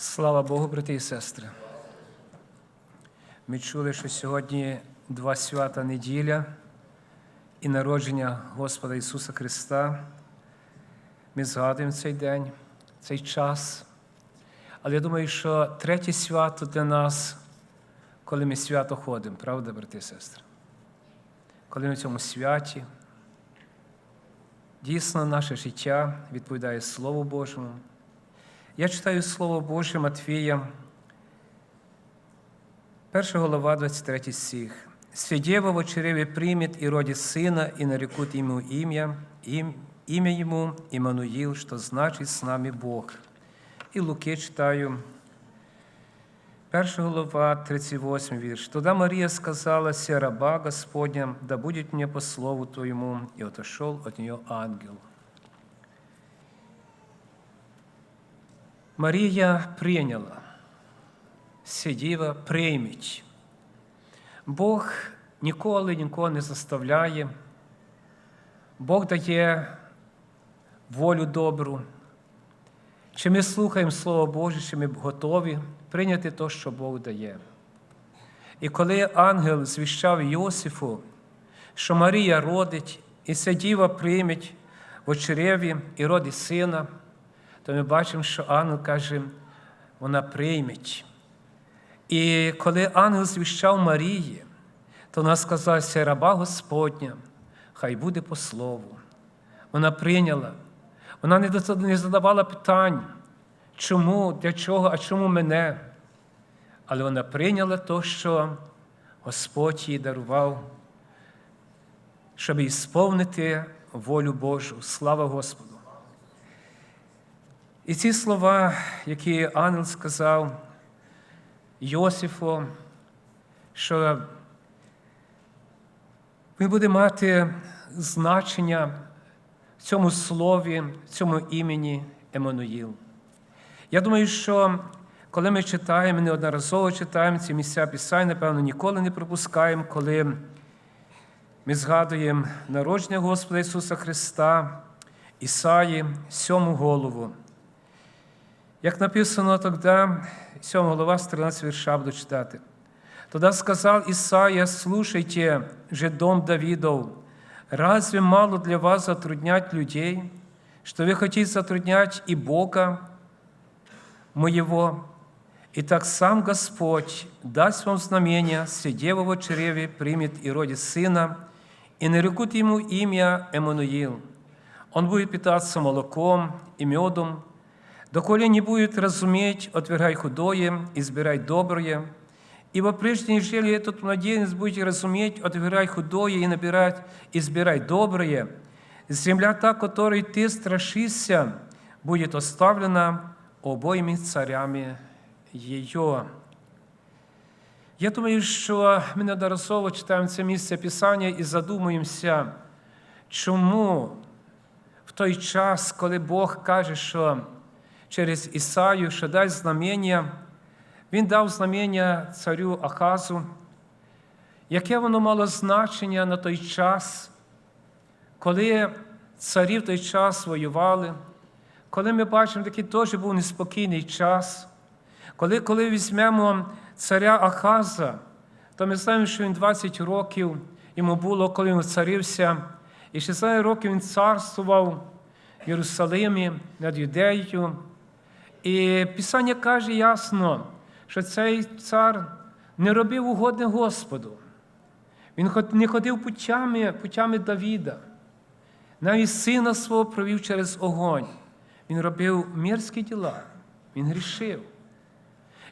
Слава Богу, брати і сестри. Ми чули, що сьогодні два свята неділя і народження Господа Ісуса Христа. Ми згадуємо цей день, цей час. Але я думаю, що третє свято для нас, коли ми свято ходимо, правда, брати і сестри? Коли ми в цьому святі, дійсно наше життя відповідає Слову Божому. Я читаю Слово Боже Матвія, 1 голова, 23 стих. «Свидева в очереве примет и роде сына, и нарекут ему имя, им, имя ему Иммануил, что значит «с нами Бог». І Луки читаю, 1 голова, 38 вірш. Тогда Мария сказала, «Се раба Господня, да будет мне по слову Твоему, и отошел от нее ангел». Марія прийняла, сиділа, прийміть. Бог ніколи нікого не заставляє. Бог дає волю добру. Чи ми слухаємо Слово Боже, чи ми готові прийняти те, що Бог дає. І коли ангел звіщав Йосифу, що Марія родить, і ця діва в очереві і родить сина, то ми бачимо, що ангел каже, вона прийметь. І коли ангел звіщав Марії, то вона сказала, «Ся раба Господня, хай буде по слову. Вона прийняла. Вона не задавала питань, чому, для чого, а чому мене. Але вона прийняла те, що Господь їй дарував, щоб ісповнити волю Божу. Слава Господу! І ці слова, які ангел сказав Йосифу, що він буде мати значення в цьому слові, в цьому імені Еммануїл. Я думаю, що коли ми читаємо, неодноразово читаємо ці місця Писань, напевно, ніколи не пропускаємо, коли ми згадуємо народження Господа Ісуса Христа, Ісаї, сьому голову. Як написано тоді, 7 глава, з 13 вірша буду читати. Тогда сказал Исаия, слушайте же, дом Давидов, разве мало для вас затруднять людей, что вы хотите затруднять и Бога моего? И так сам Господь даст вам знамение, сидева в чреве примет и родит сына, и нарекут ему имя Эммануил. Он будет питаться молоком и медом, доколе не будет разуметь, отвергай худое, избирай доброе, ибо прежде нежели этот младенец будете разуметь, отвергай худое и набирать, избирай доброе, земля та, которой ты страшишься, будет оставлена обоими царями ее. Я думаю, що ми неодноразово читаємо це місце Писання і задумуємося, чому в той час, коли Бог каже, що через Ісаю, що дасть знамення, Він дав знамення царю Ахазу, яке воно мало значення на той час, коли царі в той час воювали, коли ми бачимо, такий теж був неспокійний час, коли коли візьмемо царя Ахаза, то ми знаємо, що він 20 років йому було, коли він царився, і 16 років він царствував в Єрусалимі над Юдеєю. І Писання каже ясно, що цей цар не робив угодне Господу. Він не ходив путями, путями Давіда. Навіть сина свого провів через огонь. Він робив мірські діла, він грішив.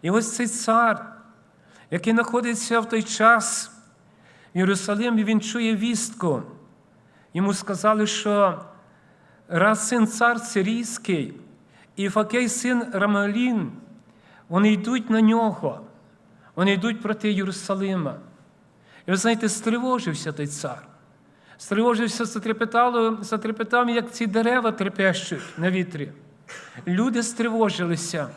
І ось цей цар, який знаходиться в той час в Єрусалимі, він чує вістку. Йому сказали, що раз син цар сирійський, і Факей син Рамалін, вони йдуть на нього, вони йдуть проти Єрусалима. І ви знаєте, стривожився той цар. Стривожився, затрепетало, затрепетав, як ці дерева трепещуть на вітрі. Люди стривожилися.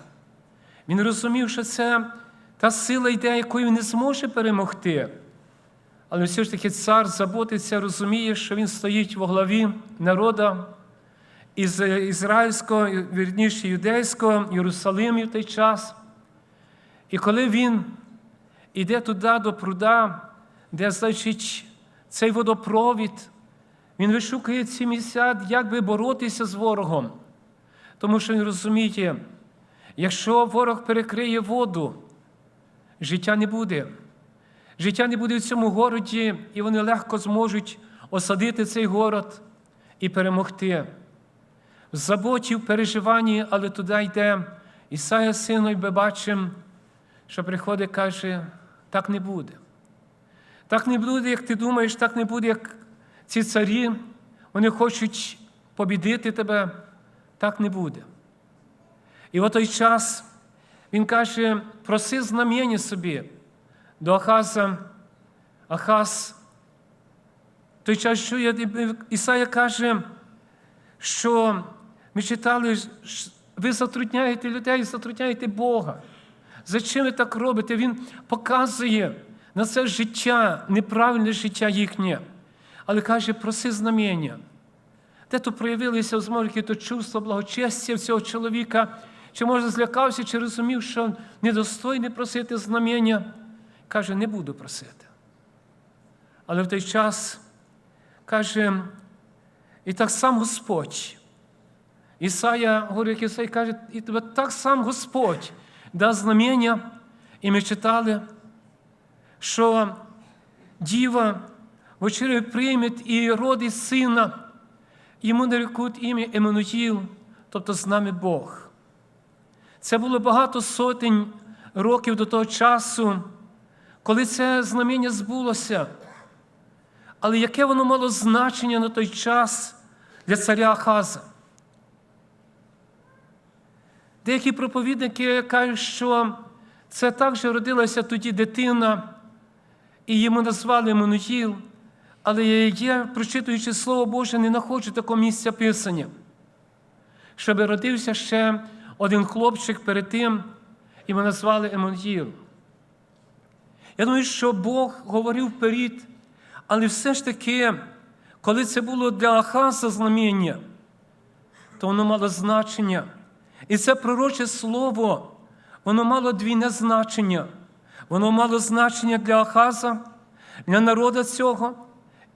Він розумів, що це та сила йде, якою не зможе перемогти. Але все ж таки цар заботиться, розуміє, що він стоїть во главі народа, із ізраїльського, вірніше юдейського Єрусалимі в той час. І коли він іде туди до пруда, де, значить, цей водопровід, він вишукує ці місця, як би боротися з ворогом. Тому що він розуміє, якщо ворог перекриє воду, життя не буде. Життя не буде в цьому городі, і вони легко зможуть осадити цей город і перемогти. В заботі, в переживанні, але туди йде Ісая сину, і ми бачимо, що приходить каже, так не буде. Так не буде, як ти думаєш, так не буде, як ці царі, вони хочуть побідити тебе, так не буде. І в той час він каже, проси знамення собі до Ахаза. Ахаз, той час, я, Ісая каже, що ми читали, ви затрудняєте людей, затрудняєте Бога. Зачем ви так робите? Він показує на це життя, неправильне життя їхнє. Але каже, проси знамення. Де то проявилися зморки, то чувство благочестя в цього чоловіка, чи може злякався, чи розумів, що недостойне просити знамення. Каже, не буду просити. Але в той час каже, і так сам Господь. Ісая, говорить, Ісай каже, і тебе так сам Господь дав знамення, і ми читали, що діва вечерю прийме і родить сина, йому нарекуть ім'я Еммануїл, тобто з нами Бог. Це було багато сотень років до того часу, коли це знамення збулося. Але яке воно мало значення на той час для царя Ахаза? Деякі проповідники кажуть, що це також родилася тоді дитина, і йому назвали Мануїл, але я, прочитуючи Слово Боже, не знаходжу такого місця Писання, щоб родився ще один хлопчик перед тим, і ми назвали Еммануїл. Я думаю, що Бог говорив вперед, але все ж таки, коли це було для Ахаса знамення, то воно мало значення. І це пророче слово, воно мало двійне значення. Воно мало значення для Ахаза, для народу цього,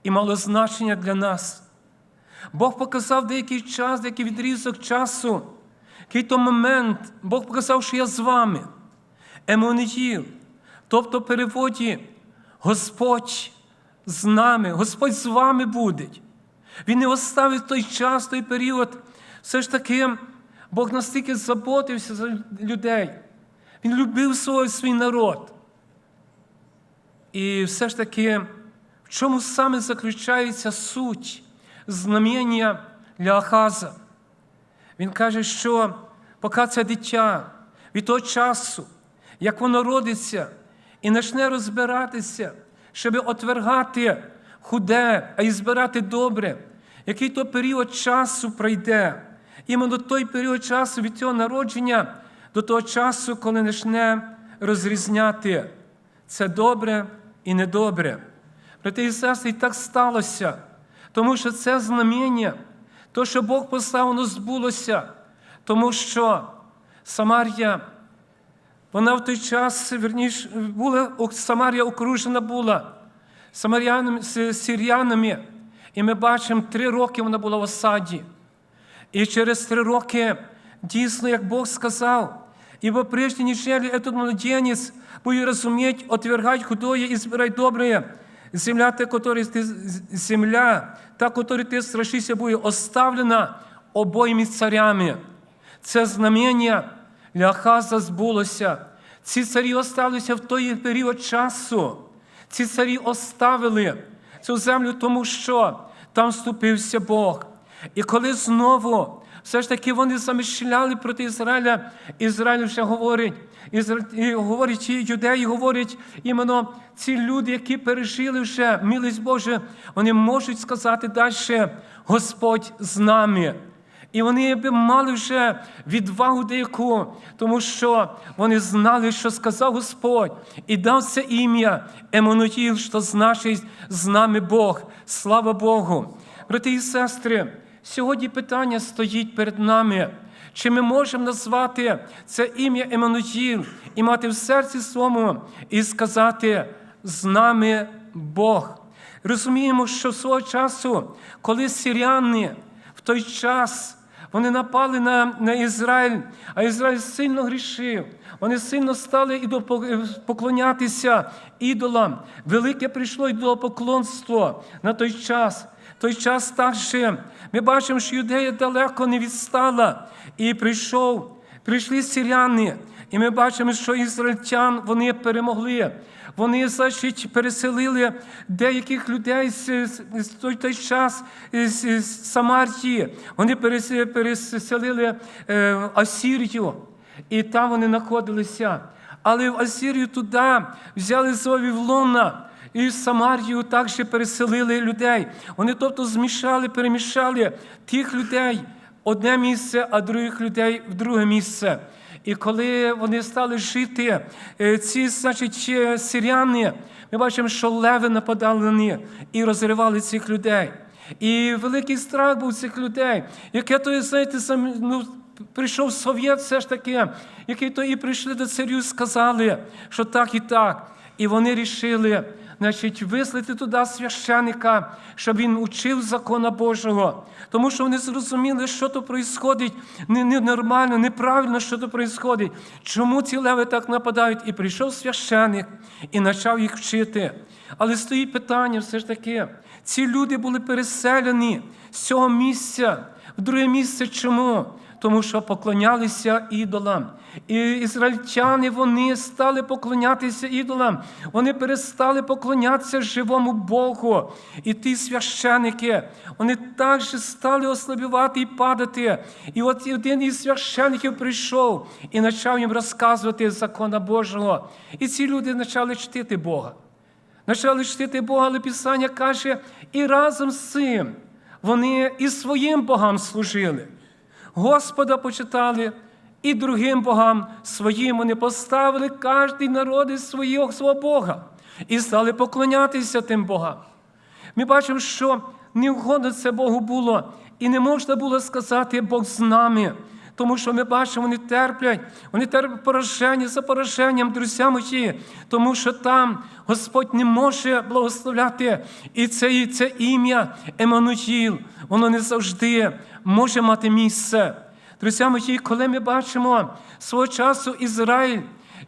і мало значення для нас. Бог показав деякий час, деякий відрізок часу, який то момент, Бог показав, що я з вами. Еммануїл, тобто в переводі Господь з нами, Господь з вами буде. Він не оставив той час, той період. Все ж таки, Бог настільки заботився за людей. Він любив свій, свій народ. І все ж таки, в чому саме заключається суть знамення для Ахаза? Він каже, що поки це дитя від того часу, як воно родиться і почне розбиратися, щоб отвергати худе, а й збирати добре, який то період часу пройде. Іменно той період часу від цього народження до того часу, коли почне розрізняти це добре і недобре. Брати і сестри, і так сталося, тому що це знамення, то, що Бог послав, воно збулося, тому що Самарія, вона в той час, верніше, була, Самарія окружена була сиріянами, і ми бачимо, три роки вона була в осаді. І через три роки, дійсно, як Бог сказав, Ибо прежде нежели этот младенец будет разуметь, отвергать худое и избирать доброе, земля, та, которой ты, земля, та, которой ты страшишься, будет оставлена обоїми царями. Це знамення для Ахаза збулося. Ці царі осталися в той період часу. Ці царі оставили цю землю, тому що там вступився Бог. І коли знову все ж таки вони замишляли проти Ізраїля, Ізраїль вже говорить, і говорять і юдеї, говорять іменно ці люди, які пережили вже милість Божу, вони можуть сказати далі, Господь з нами. І вони би мали вже відвагу деяку, тому що вони знали, що сказав Господь, і дав це ім'я Еммануїл, що значить з нами Бог. Слава Богу. Брати і сестри, Сьогодні питання стоїть перед нами. Чи ми можемо назвати це ім'я Еммануїл і мати в серці своєму і сказати з нами Бог? Розуміємо, що свого часу, коли сиряни в той час вони напали на, на Ізраїль, а Ізраїль сильно грішив. Вони сильно стали і поклонятися ідолам. Велике прийшло ідолопоклонство на той час. Той час також ми бачимо, що юдея далеко не відстала. І прийшов, прийшли сиряни, і ми бачимо, що ізраїльтян вони перемогли. Вони значить, переселили деяких людей з, з, з той, час з, з Самарії. Вони перес- переселили е, Асірію, і там вони знаходилися. Але в Асірію туди взяли з Вавилона. І в Самарію також переселили людей. Вони тобто змішали, перемішали тих людей в одне місце, а других людей в друге місце. І коли вони стали жити, е, ці, значить, е, сиряни, ми бачимо, що леви нападали на них і розривали цих людей. І великий страх був цих людей, яке то, знаєте, сам, ну, прийшов совєт все ж таки, який то і прийшли до царю, сказали, що так і так. І вони рішили, значить, вислати туди священика, щоб він учив закона Божого. Тому що вони зрозуміли, що то відбувається ненормально, неправильно, що то відбувається. Чому ці леви так нападають? І прийшов священик і почав їх вчити. Але стоїть питання все ж таки. Ці люди були переселені з цього місця в друге місце. Чому? Тому що поклонялися ідолам. І ізраїльтяни вони стали поклонятися ідолам. Вони перестали поклонятися живому Богу. І ті священики, вони також стали ослабівати і падати. І от один із священиків прийшов і почав їм розказувати закона Божого. І ці люди почали чтити Бога. Почали чтити Бога, але Писання каже, і разом з цим вони і своїм богам служили. Господа почитали і другим богам своїм вони поставили кожний народ із свого, свого Бога і стали поклонятися тим богам. Ми бачимо, що невгодно це Богу було, і не можна було сказати Бог з нами. Тому що ми бачимо, вони терплять, вони терплять пораження за пораженням, друзі мої, тому що там Господь не може благословляти. І це, і це ім'я Еммануїл, воно не завжди може мати місце. Друзі мої, коли ми бачимо свого часу Ізраїль,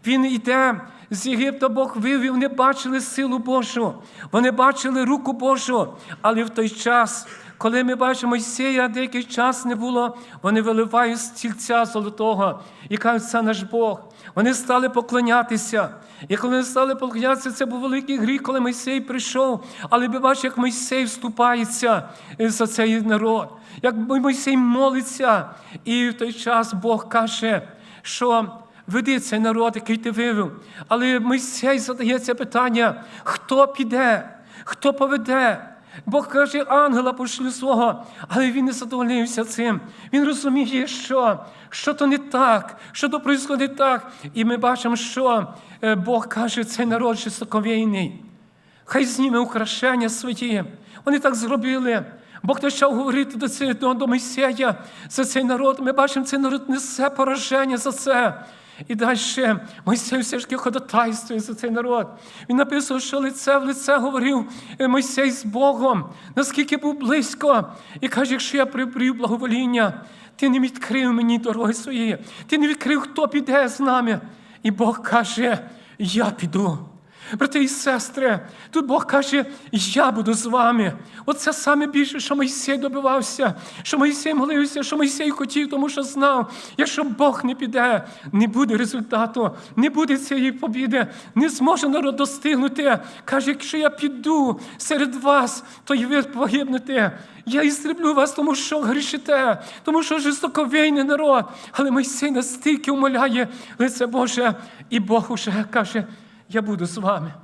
він йде з Єгипта, Бог вивів, вони бачили силу Божу, вони бачили руку Божу, але в той час. Коли ми бачимо Мойсея, деякий час не було, вони виливають стільця золотого і кажуть, це наш Бог. Вони стали поклонятися. І коли вони стали поклонятися, це був великий гріх, коли Мойсей прийшов. Але ми бачимо, як Мойсей вступається за цей народ, як Мойсей молиться. І в той час Бог каже, що веди цей народ, який ти вивів. Але Мойсей задає це питання: хто піде, хто поведе? Бог каже, ангела пошлю свого, але він не задовольнився цим. Він розуміє, що що то не так, що то происходить так. І ми бачимо, що е, Бог каже, цей народ жорстоковійний. Хай зніме украшення свої. Вони так зробили. Бог почав говорити до цього до Мойсея за цей народ. Ми бачимо, цей народ несе пораження за це. І далі Мойсей все ж таки ходатайствує за цей народ. Він написав, що лице в лице говорив Мойсей з Богом, наскільки був близько. І каже, якщо я прибрів благовоління, ти не відкрив мені дороги свої, ти не відкрив, хто піде з нами. І Бог каже, я піду. Брати і сестри, тут Бог каже, я буду з вами. Оце саме більше, що Мойсей добивався, що Мойсей молився, що Мойсей хотів, тому що знав, якщо Бог не піде, не буде результату, не буде цієї побіди, не зможе народ достигнути. Каже, якщо я піду серед вас, то й ви погибнете. Я істреблю вас, тому що грішите, тому що жорстоковійний народ. Але Мойсей настільки умоляє лице Боже, і Бог уже каже. Я буду з вами.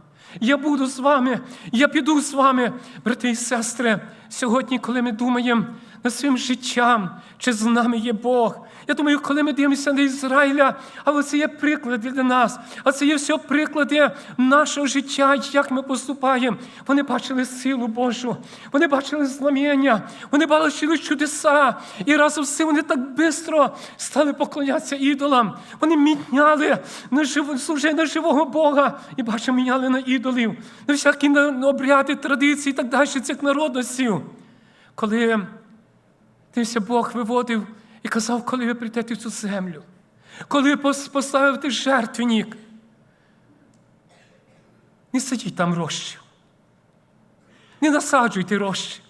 Я буду з вами, я піду з вами, брати і сестри. Сьогодні, коли ми думаємо над своїм життям, чи з нами є Бог, Я думаю, коли ми дивимося на Ізраїля, а це є приклади для нас, а це є все приклади нашого життя, як ми поступаємо. Вони бачили силу Божу, вони бачили знамення, вони бачили чудеса. І разом з цим вони так швидко стали поклонятися ідолам. Вони міняли на жив... служення живого Бога і бачимо, міняли на ідолів, на всякі обряди, традиції і так далі цих народностей. Коли Дивися, Бог виводив і казав, коли ви прийдете в цю землю, коли ви пос- поставите жертвенник, не сидіть там рощі, не насаджуйте рощі,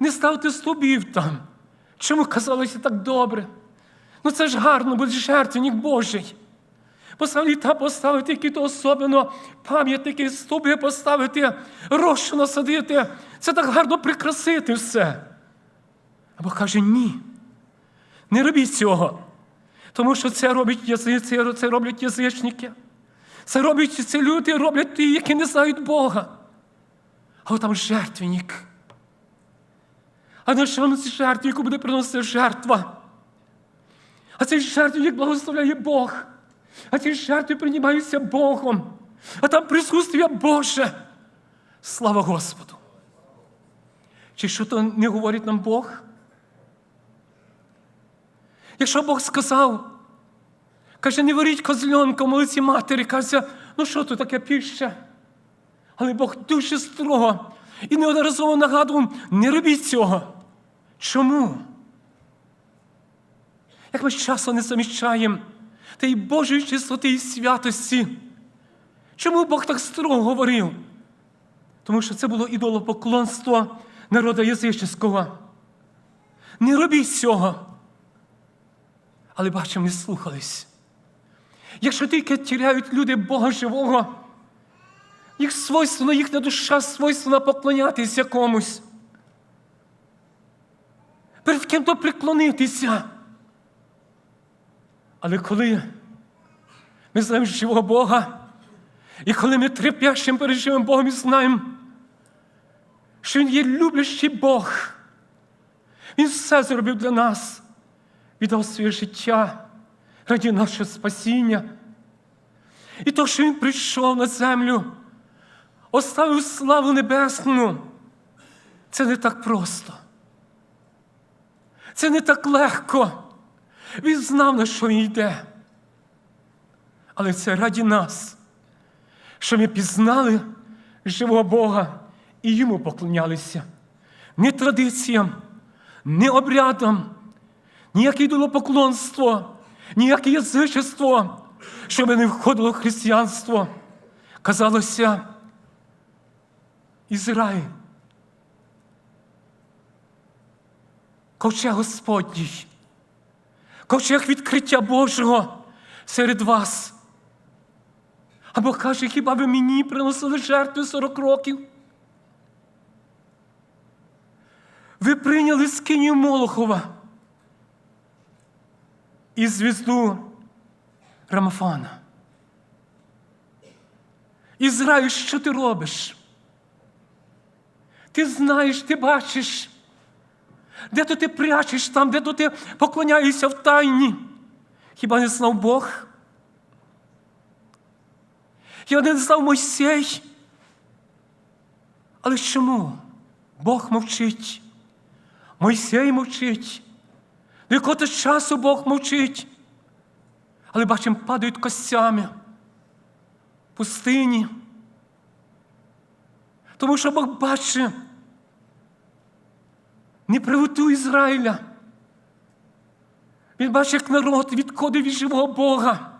не ставте стовбів там. Чому казалося так добре? Ну це ж гарно, буде жертвенник Божий. Та поставити які то особливо пам'ятники, стовби поставити, рощу насадити. Це так гарно прикрасити все. А Бог каже, ні. Не робіть цього. Тому що це роблять язиці, це роблять язичники. Це роблять ці люди, роблять ті, які не знають Бога. А там жертвенник. А на що жертвеннику буде приносити жертва? А цей жертвенник благословляє Бог. А ці жертви приймаються Богом. А там присутствие Боже. Слава Господу! Чи що то не говорить нам Бог? Якщо Бог сказав, каже, не варіть козльонка молиці матері, каже, ну що тут таке піще? Але Бог дуже строго і неодноразово нагадував, не робіть цього. Чому? Як ми часто не замічаємо тієї Божої чистоти і святості. Чому Бог так строго говорив? Тому що це було ідолопоклонство народа язичського. Не робіть цього. Але бачимо, не слухались. Якщо тільки тіряють люди Бога живого, їх свойственно, їхня душа свойственно поклонятися комусь. Перед ким-то приклонитися. Але коли ми знаємо живого Бога, і коли ми трепящим перед живим Богом і знаємо, що Він є люблячий Бог, Він все зробив для нас, віддав своє життя раді нашого спасіння. І то, що Він прийшов на землю, оставив славу небесну, це не так просто. Це не так легко. Він знав, на що він йде. Але це раді нас, що ми пізнали живого Бога і йому поклонялися. Не традиціям, не обрядам, ніяке ідолопоклонство, ніяке язичество, щоб не входило в християнство. Казалося, Ізраїль. Ковчег Господній, ковчег відкриття Божого серед вас. А Бог каже, хіба ви мені приносили жертви 40 років? Ви прийняли скинію Молохова і звізду Рамафана. Ізраїль, що ти робиш? Ти знаєш, ти бачиш, де то ти прячеш там, де то ти поклоняєшся в тайні. Хіба не знав Бог? Хіба не знав Мойсей? Але чому? Бог мовчить. Мойсей мовчить. До якого часу Бог мовчить. Але бачимо, падають костями пустині. Тому що Бог бачить неправоту Ізраїля. Він бачить, як народ відходив від живого Бога.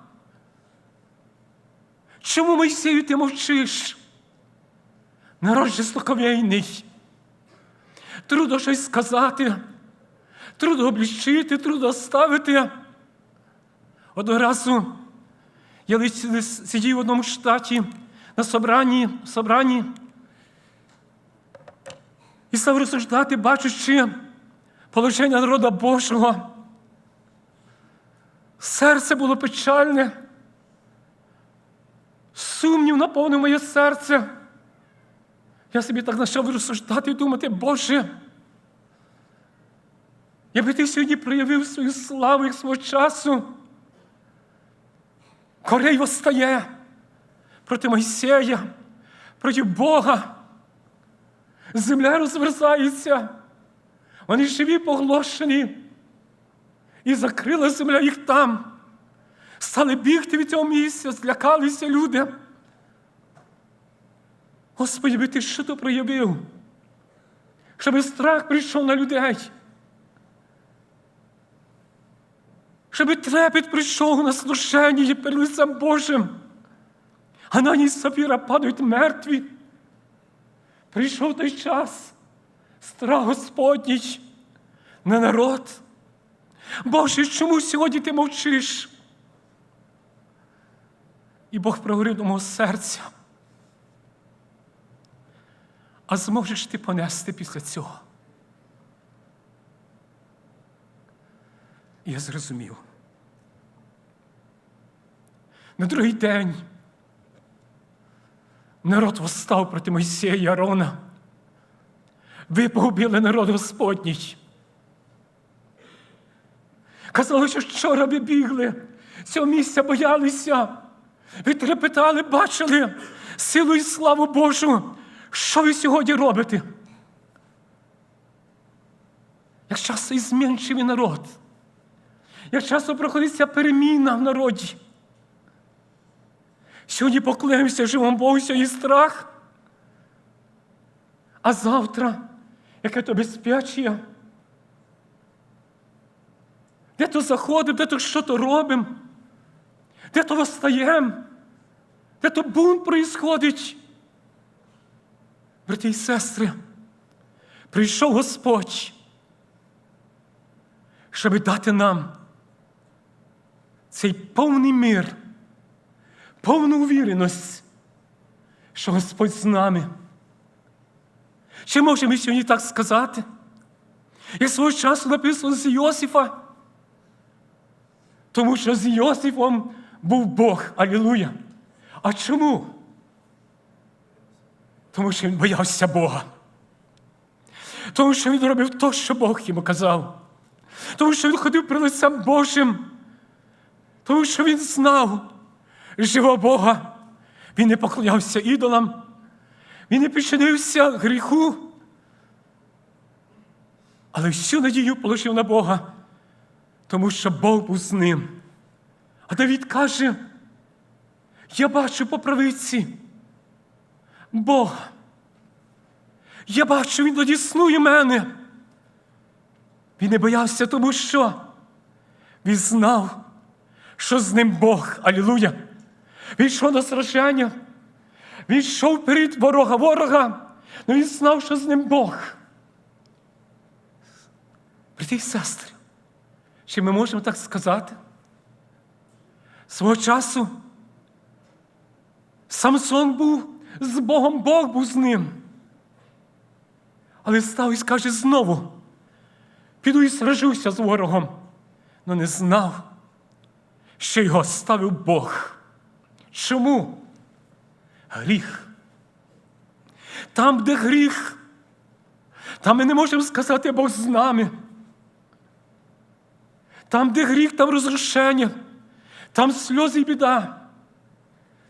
Чому Мойсею ти мовчиш? Народ жорстоковійний. Трудно щось сказати, трудно облічити, трудно ставити. Одного разу я сидів в одному штаті на собранні, собранні і став розсуждати, бачучи положення народу Божого. Серце було печальне. Сумнів наповнив моє серце. Я собі так почав розсуждати і думати, Боже, Якби ти сьогодні проявив свою славу як свого часу, Корей восстає проти Мойсея, проти Бога. Земля розверзається. Вони живі поглощені. І закрила земля їх там. Стали бігти від цього місця, злякалися люди. Господи, би ти що то проявив? Щоб страх прийшов на людей. Щоб трепет прийшов на слушення перед лицем Божим. Анані і Сапіра падають мертві. Прийшов той час, страх Господній на народ. Боже, чому сьогодні ти мовчиш? І Бог проговорив до мого серця. А зможеш ти понести після цього? Я зрозумів. На другий день народ восстав проти Мойсея і Арона. Ви погубили народ Господній. Казали, що вчора ви бігли, цього місця боялися. Ви трепетали, бачили силу і славу Божу. Що ви сьогодні робите? Як часто і зменшив народ, як часто проходиться переміна в народі. Сьогодні поклемося живому Богу сьогодні страх. А завтра, яке то безпечія, де то заходимо, де то що то робимо, де то восстаємо, де то бунт происходить. Брати і сестри, прийшов Господь, щоб дати нам цей повний мир, повну увіреність, що Господь з нами. Чи можемо сьогодні так сказати? Як свого часу написано з Йосифа, тому що з Йосифом був Бог. Алілуя. А чому? Тому що він боявся Бога. Тому що він робив те, що Бог йому казав. Тому що він ходив при лицем Божим. Тому що він знав живого Бога. Він не поклонявся ідолам. Він не підчинився гріху. Але всю надію положив на Бога, тому що Бог був з ним. А Давід каже, я бачу по правиці Бога. Я бачу, Він додіснує мене. Він не боявся, тому що він знав, що з ним Бог. Алілуя. Він йшов на сраження. Він йшов перед ворога ворога, але він знав, що з ним Бог. Брати і сестри, чи ми можемо так сказати? Свого часу Самсон був з Богом, Бог був з ним. Але став і скаже знову: піду і сражуся з ворогом, але не знав, що його ставив Бог. Чому? Гріх. Там, де гріх, там ми не можемо сказати Бог з нами. Там, де гріх, там розрушення, там сльози і біда,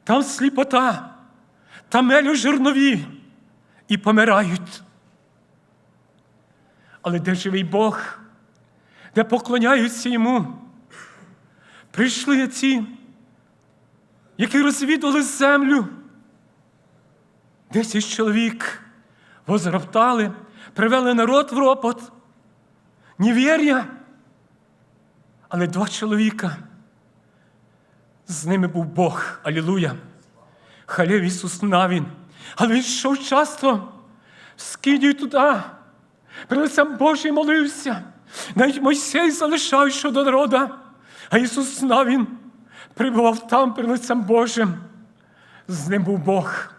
там сліпота, там мелю жернові і помирають. Але де живий Бог, де поклоняються йому, прийшли ці, які розвідували землю. Десять чоловік возроптали, привели народ в ропот, невір'я. Але два чоловіка. З ними був Бог. Алілуя. Халів Ісус Навін. Але він йшов часто, скидів туди, лицем Божий молився. Навіть Мойсей залишав йшов до народа, а Ісус Навін прибував там перед лицем Божим. З ним був Бог.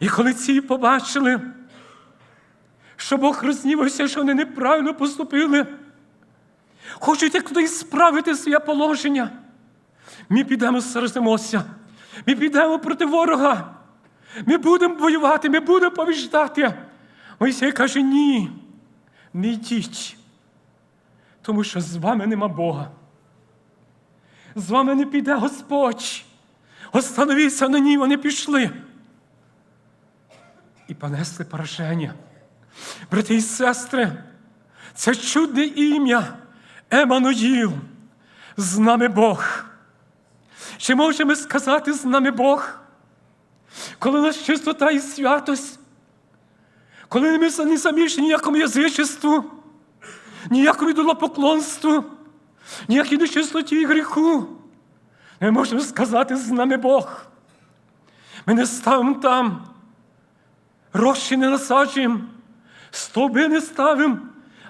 І коли ці побачили, що Бог рознівався, що вони неправильно поступили, хочуть як туди справити своє положення. Ми підемо сражемося. Ми підемо проти ворога. Ми будемо воювати, ми будемо побіждати. Мойсей каже, ні, не йдіть. Тому що з вами нема Бога. З вами не піде Господь. Остановіться на ній, вони пішли. І понесли пораження. Брати і сестри, це чудне ім'я Еммануїл. З нами Бог. Чи можемо сказати з нами Бог? Коли у нас чистота і святость, коли ми не замішані ніякому язичеству, ніякому ідолопоклонству, ніякій нечистоті і гріху, ми можемо сказати з нами Бог. Ми не ставимо там, рощі не насаджуємо, стовби не ставимо,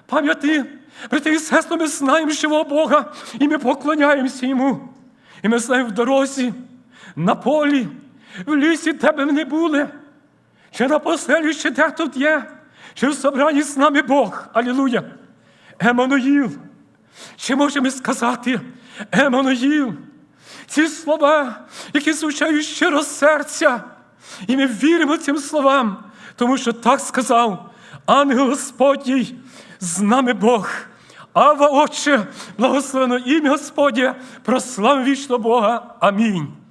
пам'яти, брати і сестри, ми знаємо живого Бога, і ми поклоняємося Йому. І ми знаємо в дорозі, на полі, в лісі, ми не були, чи на поселі, чи де тут є, чи в собранні з нами Бог. Алілуя! Еммануїл. Чи можемо сказати Еммануїл? Ці слова, які звучають щиро серця, і ми віримо цим словам, тому що так сказав ангел Господній, з нами Бог. Ава, Отче, благословено ім'я Господнє, прослав вічно Бога. Амінь.